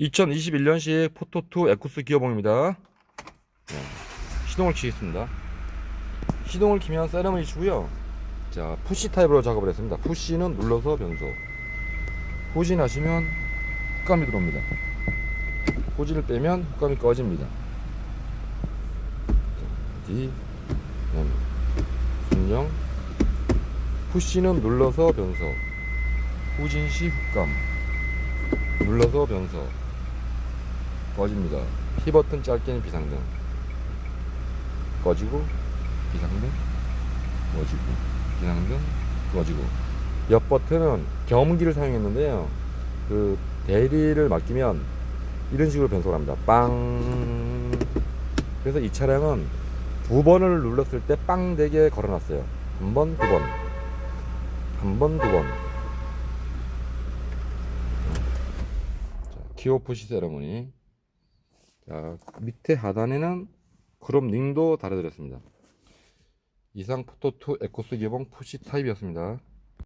2021년식 포토2 에쿠스 기어봉입니다. 네, 시동을 키겠습니다. 시동을 키면 세레머니 치고요. 자, 푸시 타입으로 작업을 했습니다. 푸시는 눌러서 변소. 후진하시면 흑감이 들어옵니다. 후진을 빼면 흑감이 꺼집니다. 자, D, M, 순정. 푸시는 눌러서 변소. 후진 시 흑감. 눌러서 변소. 꺼집니다. 키 버튼 짧게는 비상등. 꺼지고 비상등 꺼지고 비상등 꺼지고 옆 버튼은 경운기를 사용했는데요. 그 대리를 맡기면 이런 식으로 변속을 합니다. 빵. 그래서 이 차량은 두 번을 눌렀을 때 빵 되게 걸어놨어요. 한 번, 두 번. 한 번, 두 번. 푸시 세레모니. 자, 밑에 하단에는 크롬 링도 달아드렸습니다. 이상 포토2 에코스 기본 푸시 타입이었습니다.